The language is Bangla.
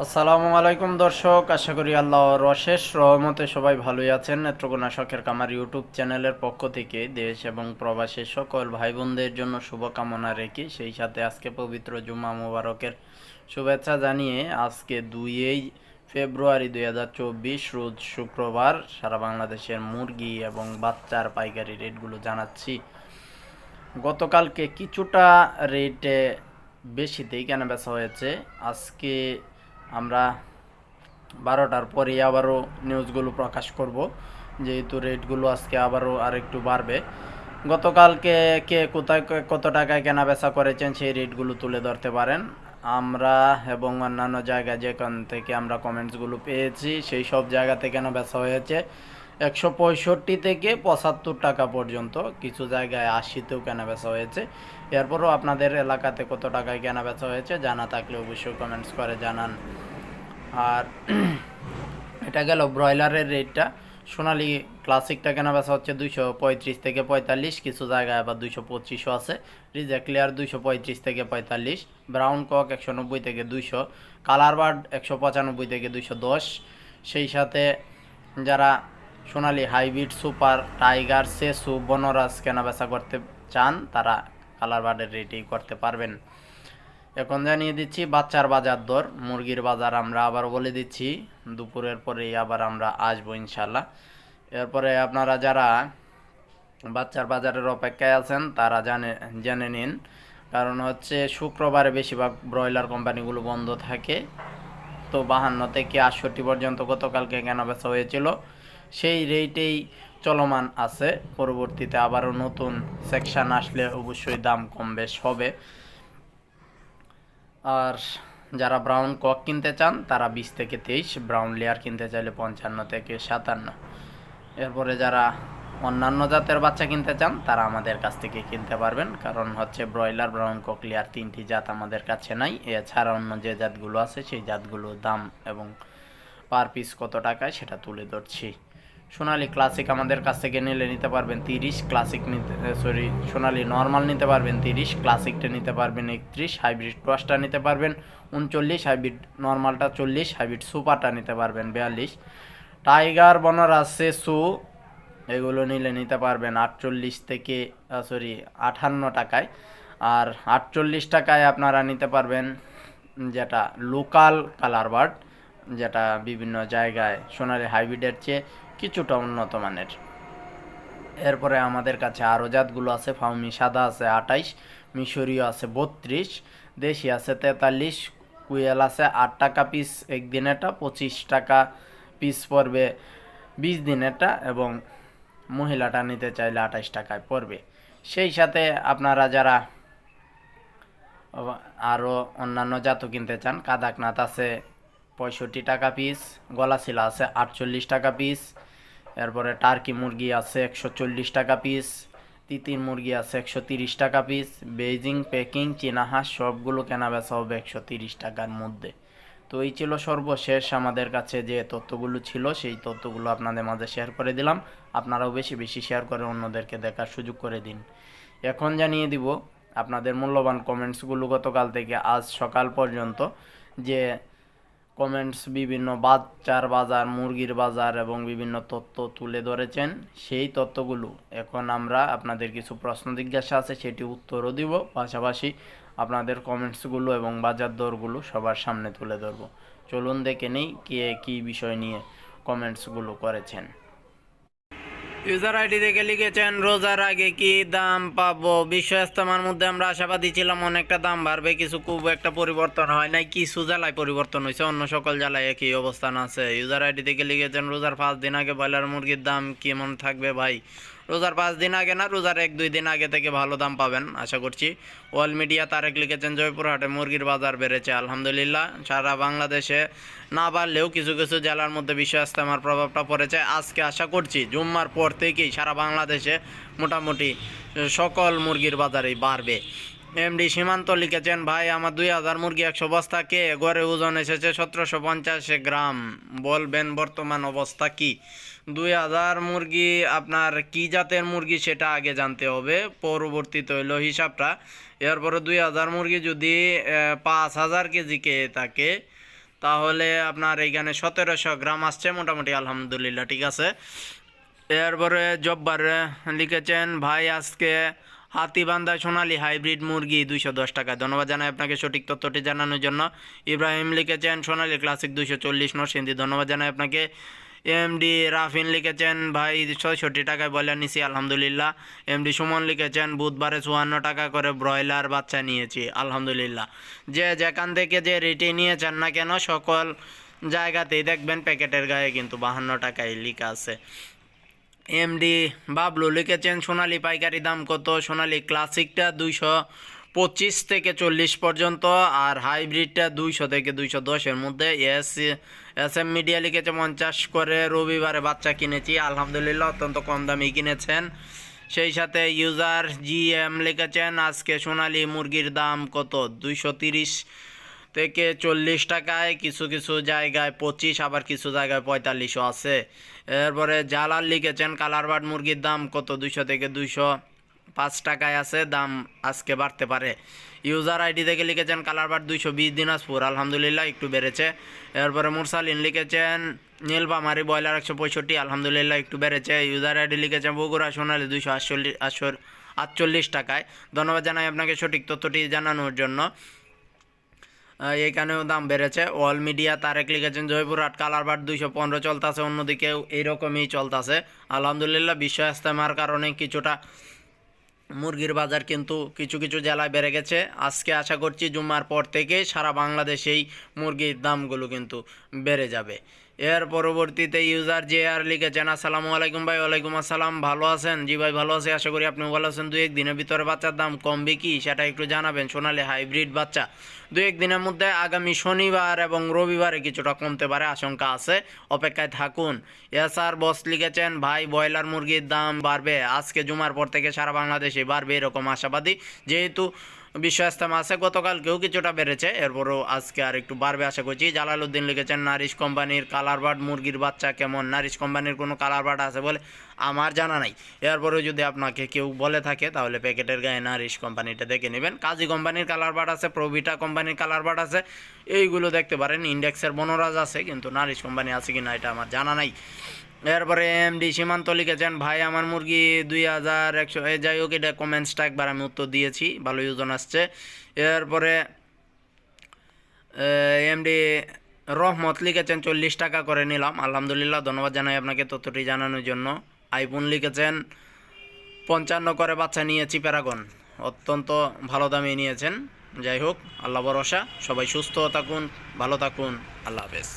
আসসালামু আলাইকুম দর্শক, আশা করি আল্লাহর অশেষ রহমতে সবাই ভালোই আছেন। নেত্রকোনা শখের কামার ইউটিউব চ্যানেলের পক্ষ থেকে দেশ এবং প্রবাসের সকল ভাই বোনদের জন্য শুভকামনা রেখে সেই সাথে আজকে পবিত্র জুমা মুবারকের শুভেচ্ছা জানিয়ে আজকে দুইই ফেব্রুয়ারি দুই হাজার চব্বিশ, রোজ শুক্রবার সারা বাংলাদেশের মুরগি এবং বাচ্চার পাইকারি রেটগুলো জানাচ্ছি। গতকালকে কিছুটা রেটে বেশিতেই কেনা বেচা হয়েছে। আজকে আমরা বারোটার পরে আবারও নিউজগুলো প্রকাশ করব, যেহেতু রেটগুলো আজকে আবারও আরেকটু বাড়বে। গতকালকে কে কোথায় কত টাকায় কেনা বেচা করেছেন সেই রেটগুলো তুলে ধরতে পারেন। আমরা এবং অন্যান্য জায়গায় যেখান থেকে আমরা কমেন্টসগুলো পেয়েছি, সেই সব জায়গাতে কেনা বেচা হয়েছে একশো পঁয়ষট্টি থেকে পঁচাত্তর টাকা পর্যন্ত। কিছু জায়গায় আশিতেও কেনা বেচা হয়েছে। এরপরও আপনাদের এলাকাতে কত টাকায় কেনা বেচা হয়েছে জানা থাকলে অবশ্যই কমেন্টস করে জানান। আর এটা গেল ব্রয়লারের রেটটা। সোনালি ক্লাসিকটা কেনা বেচা হচ্ছে দুইশো পঁয়ত্রিশ থেকে পঁয়তাল্লিশ, কিছু জায়গায় আবার দুইশো পঁচিশও আছে। রিজা ক্লিয়ার দুইশো পঁয়ত্রিশ থেকে পঁয়তাল্লিশ, ব্রাউন কক একশো নব্বই থেকে দুইশো, কালার বার্ড একশো পঁচানব্বই থেকে দুইশো দশ। সেই সাথে যারা সোনালি হাইব্রিড সুপার টাইগার, সেসু, বনরাজ কেনা বেচা করতে চান, তারা কালার বার্ডের রেটেই করতে পারবেন। এখন জানিয়ে দিচ্ছি, বাচ্চার বাজার দর, মুরগির বাজার আমরা আবার বলে দিচ্ছি। দুপুরের পরেই আবার আমরা আসব ইনশাল্লাহ এরপরে আপনারা যারা বাচ্চার বাজারের অপেক্ষায় আছেন, তারা জানে, জেনে নিন। কারণ হচ্ছে, শুক্রবারে বেশিরভাগ ব্রয়লার কোম্পানিগুলো বন্ধ থাকে। তো বাহান্ন থেকে আটষট্টি পর্যন্ত গতকালকে কেনা বেচা হয়েছিল। সেই রেটেই চলমান আছে। পরবর্তীতে আবারও নতুন সেকশন আসলে অবশ্যই দাম কম বেশ হবে। আর যারা ব্রাউন কক কিনতে চান, তারা বিশ থেকে তেইশ ব্রাউন লেয়ার কিনতে চাইলে পঞ্চান্ন থেকে সাতান্ন। এরপরে যারা অন্যান্য জাতের বাচ্চা কিনতে চান, তারা আমাদের কাছ থেকে কিনতে পারবেন, কারণ হচ্ছে ব্রয়লার ব্রাউন কক লেয়ার তিনটি জাত আমাদের কাছে নাই। এছাড়া অন্য যে জাতগুলো আছে, সেই জাতগুলোর দাম এবং পার পিস কত টাকায় সেটা তুলে ধরছি। সোনালি ক্লাসিক আমাদের কাছ থেকে নিলে নিতে পারবেন তিরিশ ক্লাসিক নিতে সরি সোনালি নর্মাল নিতে পারবেন তিরিশ ক্লাসিকটা নিতে পারবেন একত্রিশ হাইব্রিড ক্রসটা নিতে পারবেন উনচল্লিশ হাইব্রিড নর্মালটা চল্লিশ হাইব্রিড সুপারটা নিতে পারবেন বিয়াল্লিশ। টাইগার বনরাজ, সেসু, এগুলো নিলে নিতে পারবেন আটচল্লিশ থেকে সরি আটান্ন টাকায়। আর আটচল্লিশ টাকায় আপনারা নিতে পারবেন যেটা লোকাল কালার বার্ড যেটা বিভিন্ন জায়গায় সোনালি হাইব্রিডের চেয়ে কিছুটা উন্নত মানের। এরপরে আমাদের কাছে আরও জাতগুলো আছে, ফাউমি সাদা আছে আটাইশ, মিশরীয় আছে বত্রিশ, দেশি আছে তেতাল্লিশ, কুয়েল আছে আট টাকা পিস একদিনেরটা পঁচিশ টাকা পিস পড়বে বিশ দিনেরটা এবং মহিলাটা নিতে চাইলে আঠাইশ টাকায় পড়বে। সেই সাথে আপনারা যারা আরও অন্যান্য জাতও কিনতে চান, কাদাকনাথ আছে পঁয়ষট্টি টাকা পিস গলাশিলা আছে আটচল্লিশ টাকা পিস এরপরে টার্কি মুরগি আছে একশো চল্লিশ টাকা পিস তিতির মুরগি আছে একশো তিরিশ টাকা পিস বেজিং পেকিং চীনা হাঁস সবগুলো কেনা বেচা হবে একশো তিরিশ টাকার মধ্যে। তো এই ছিল সর্বশেষ আমাদের কাছে যে তথ্যগুলো ছিল, সেই তথ্যগুলো আপনাদের মাঝে শেয়ার করে দিলাম। আপনারাও বেশি বেশি শেয়ার করে অন্যদেরকে দেখার সুযোগ করে দিন। এখন জানিয়ে দিব আপনাদের মূল্যবান কমেন্টসগুলো গতকাল থেকে আজ সকাল পর্যন্ত, যে কমেন্টস বিভিন্ন বাচ্চার বাজার, মুরগির বাজার এবং বিভিন্ন তথ্য তুলে ধরেছেন। সেই তথ্যগুলো এখন আমরা আপনাদের কিছু প্রশ্ন জিজ্ঞাসা আছে, সেটি উত্তরও দিব। পাশাপাশি আপনাদের কমেন্টসগুলো এবং বাজার দরগুলো সবার সামনে তুলে ধরবো। চলুন দেখে নেই কে কী বিষয় নিয়ে কমেন্টসগুলো করেছেন। ইউজার আইডি দেখে লিখেছেন, রোজার আগে কি দাম পাবো? বিশ্ব ইস্তেমার মধ্যে আমরা আশাবাদী ছিলাম অনেকটা দাম বাড়বে, কিছু খুব একটা পরিবর্তন হয় নাই, কিছু জ্বালায় পরিবর্তন হয়েছে, অন্য সকল জ্বালায় একই অবস্থান আছে। ইউজার আইডি থেকে লিখেছেন, রোজার পাঁচ দিন আগে ব্রয়লার মুরগির দাম কেমন থাকবে ভাই? রোজার পাঁচ দিন আগে না, রোজার এক, দুই দিন আগে থেকে ভালো দাম পাবেন, আশা করছি। ওয়াল মিডিয়া তারেক লিখেছেন জয়পুরহাটে মুরগির বাজার বেড়েছে, আলহামদুলিল্লাহ। সারা বাংলাদেশে না বাড়লেও কিছু কিছু জেলার মধ্যে বিশ্ব ইস্তেমার প্রভাবটা পড়েছে। আজকে আশা করছি, জুম্মার পর থেকেই সারা বাংলাদেশে মোটামুটি সকল মুরগির বাজারেই বাড়বে। এমডি সীমান্ত লিখেছেন, ভাই, আমার দুই হাজার মুরগি একশো বস্তা, কে? গড়ে ওজন এসেছে সতেরোশো পঞ্চাশ গ্রাম। বলবেন, বর্তমান অবস্থা কি? দুই হাজার মুরগি, আপনার কি জাতের মুরগি সেটা আগে জানতে হবে, পরবর্তীতে হইল হিসাবটা। এরপরে দুই হাজার মুরগি যদি পাঁচ হাজার কেজি কে থাকে, তাহলে আপনার এইখানে সতেরোশো গ্রাম আসছে মোটামুটি, আলহামদুলিল্লাহ, ঠিক আছে। এরপরে জব্বার লিখেছেন, ভাই, আজকে হাতিবান্ধা সোনালী হাইব্রিড মুরগি দুইশো দশ টাকা। ধন্যবাদ জানাই আপনাকে সঠিক তথ্যটি জানানোর জন্য। ইব্রাহিম লিখেছেন, সোনালী ক্লাসিক দুইশো চল্লিশ নরসিংদী। ধন্যবাদ জানাই আপনাকে। এমডি রাফিন লিখেছেন, ভাই, ছয়ষট্টি টাকায় বলে নিছি, আলহামদুলিল্লাহ। এমডি সুমন লিখেছেন, বুধবারে চুয়ান্ন টাকা করে ব্রয়লার বাচ্চা নিয়েছি, আলহামদুলিল্লাহ। যে যেখান থেকে যে রেটে নিয়েছেন না কেন, সকল জায়গাতেই দেখবেন প্যাকেটের গায়ে কিন্তু বাহান্ন টাকায় লিখা আছে। এমডি বাবলু, লিখেছেন সোনালি পাইকারি দাম কত? সোনালি ক্লাসিকটা দুইশো পঁচিশ থেকে চল্লিশ পর্যন্ত আর হাইব্রিডটা দুইশো থেকে দুইশো দশের মধ্যে। এস এস এম মিডিয়া লিখেছে পঞ্চাশ করে। রবিবারে বাচ্চা কিনেছি। আলহামদুলিল্লাহ, অত্যন্ত কম দামে কিনেছেন। সেই সাথে ইউজার জি এম লিখেছেন, আজকে সোনালি মুরগির দাম কত? দুইশো তিরিশ থেকে চল্লিশ টাকায় কিছু কিছু জায়গায় পঁচিশ, আবার কিছু জায়গায় পঁয়তাল্লিশও আছে। এরপরে জালাল লিখেছেন কালারবার্ড মুরগির দাম কত? দুইশো থেকে দুইশো। পাঁচ টাকায় আছে, দাম আজকে বাড়তে পারে। ইউজার আইডি থেকে লিখেছেন কালারবার্ড দুইশো বিশ দিনাজপুর, আলহামদুলিল্লাহ, একটু বেড়েছে। এরপরে মুরসালিন লিখেছেন নীলবামারি ব্রয়লার একশো পঁয়ষট্টি, আলহামদুলিল্লাহ, একটু বেড়েছে। ইউজার আইডি লিখেছেন, বগুড়া সোনালি দুইশো আটচল্লিশ আটচল্লিশ টাকায়। ধন্যবাদ জানাই আপনাকে সঠিক তথ্যটি জানানোর জন্য। এইখানেও দাম বেড়েছে। অল মিডিয়া তারেক লিখেছেন জয়পুরহাট কালারবাট দুইশো পনেরো চলতেছে, অন্যদিকেও এইরকমই চলতেছে। আলহামদুলিল্লাহ বিশ্ব ইস্তেমার কারণে কিছুটা মুরগির বাজার কিন্তু কিছু কিছু জেলায় বেড়ে গেছে। আজকে আশা করছি জুম্মার পর থেকে সারা বাংলাদেশেই মুরগির দামগুলো কিন্তু বেড়ে যাবে। এর পরবর্তীতে ইউজার যে আর লিখেছেন, আসসালামু আলাইকুম ভাই, ওয়ালাইকুম আসসালাম। ভালো আছেন? জি ভাই, ভালো আছি। আশা করি আপনি ভালো আছেন। দু এক দিনের ভিতরে বাচ্চার দাম কমবে কি সেটা একটু জানাবেন। সোনালি হাইব্রিড বাচ্চা। দু এক দিনের মধ্যে আগামী শনিবার এবং রবিবারে কিছুটা কমতে পারে, আশঙ্কা আছে। অপেক্ষায় থাকুন। এস আর বস লিখেছেন, ভাই, ব্রয়লার মুরগির দাম বাড়বে। আজকে জুমার পর থেকে সারা বাংলাদেশে বাড়বে এরকম আশাবাদী। যেহেতু বিশ্ব ইস্তেমা আছে গতকালকেও কিছুটা বেড়েছে, এরপরও আজকে আর একটু বাড়বে আশা করছি। জালালউদ্দিন লিখেছেন, নারিশ কোম্পানির কালার বার্ড মুরগির বাচ্চা কেমন? নারিশ কোম্পানির কোনো কালার বার্ড আছে বলে আমার জানা নাই। এরপরেও যদি আপনাকে কেউ বলে থাকে, তাহলে প্যাকেটের গায়ে নারিশ কোম্পানিটা দেখে নেবেন। কাজী কোম্পানির কালার বার্ড আছে, প্রভিটা কোম্পানির কালার বার্ড আছে। এইগুলো দেখতে পারেন ইন্ডেক্সের বনরাজ আছে, কিন্তু নারিশ কোম্পানি আছে কি না এটা আমার জানা নাই। এরপরে এমডি সীমান্ত লিখেছেন, ভাই, আমার মুরগি দুই হাজার একশো এ যাই হোক, এটা কমেন্টসটা একবার আমি উত্তর দিয়েছি, ভালো ইউজন আসছে। এরপরে এমডি রহমত লিখেছেন, চল্লিশ টাকা করে নিলাম, আলহামদুলিল্লাহ, ধন্যবাদ জানাই আপনাকে তথ্যটি জানানোর জন্য। আইফোন লিখেছেন, পঞ্চান্ন করে বাচ্চা নিয়েছি প্যারাগন, অত্যন্ত ভালো দামে নিয়েছেন। যাই হোক, আল্লাহ ভরসা, সবাই সুস্থ থাকুন, ভালো থাকুন, আল্লাহ হাফেজ।